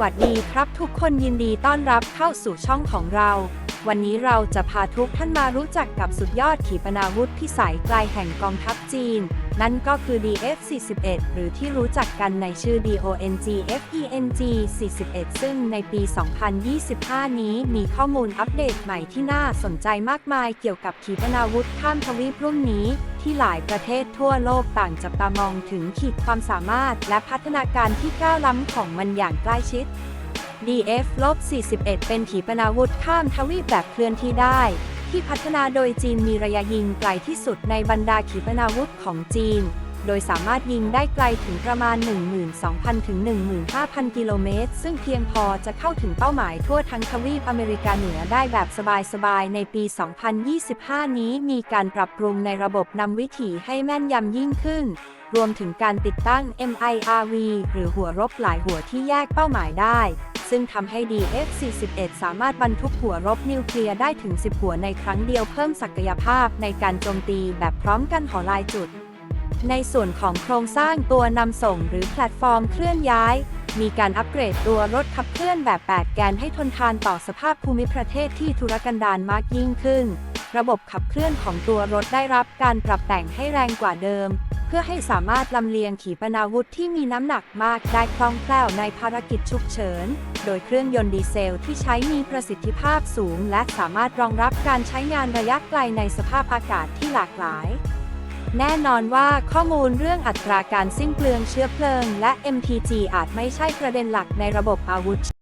วัสดีครับทุกคนยินดีต้อนรับเข้าสู่ช่องของเรา วันนี้เราจะพาทุกท่านมารู้จักกับสุดยอดขีปนาวุธพิสัยไกลแห่งกองทัพจีน นั่นก็คือ DF-41 หรือที่รู้จักกันในชื่อ DONG FENG 41 ซึ่งในปี 2025 นี้มีข้อมูลอัปเดตใหม่ที่น่าสนใจมากมายเกี่ยวกับขีปนาวุธข้ามทวีปรุ่นนี้ ที่หลายประเทศทั่วโลกต่างจับตามองถึงขีดความสามารถและพัฒนาการที่ก้าวล้ำของมันอย่างใกล้ชิด DF-41 เป็นขีปนาวุธข้ามทวีปแบบเคลื่อนที่ได้ ที่พัฒนาโดยจีนมีระยะยิงไกลที่สุดในบรรดาขีปนาวุธของจีน โดยสามารถยิงได้ไกลถึงประมาณ 12,000 ถึง 15,000 กิโลเมตร ซึ่งเพียงพอจะเข้าถึงเป้าหมายทั่วทั้งทวีปอเมริกาเหนือได้แบบสบายๆ ในปี 2025 นี้มีการปรับปรุงในระบบนำวิถีให้แม่นยำยิ่งขึ้น รวมถึงการติดตั้ง MIRV หรือหัวรบหลายหัวที่แยกเป้าหมายได้ซึ่งทำให้ DF-41 สามารถบรรทุกหัวรบนิวเคลียร์ได้ถึง 10 หัวในครั้งเดียวเพิ่มศักยภาพในการโจมตีแบบพร้อมกันหอลายจุด ในส่วนของโครงสร้างตัวนำส่งหรือแพลตฟอร์มเคลื่อนย้าย มีการอัปเกรดตัวรถขับเคลื่อนแบบ 8 แกนให้ทนทานต่อสภาพภูมิประเทศที่ทุรกันดารมากยิ่งขึ้น ระบบขับเคลื่อนของตัวรถได้รับการปรับแต่งให้แรงกว่าเดิม เพื่อให้สามารถลำเลียงขีปนาวุธที่มีน้ำหนักมากได้คล่องแคล่วในภารกิจฉุกเฉิน โดยเครื่องยนต์ดีเซลที่ใช้มีประสิทธิภาพสูง และสามารถรองรับการใช้งานระยะไกลในสภาพอากาศที่หลากหลาย แน่นอนว่าข้อมูลเรื่องอัตราการสิ้นเปลืองเชื้อเพลิง และ MTG อาจไม่ใช่ประเด็นหลักในระบบอาวุธ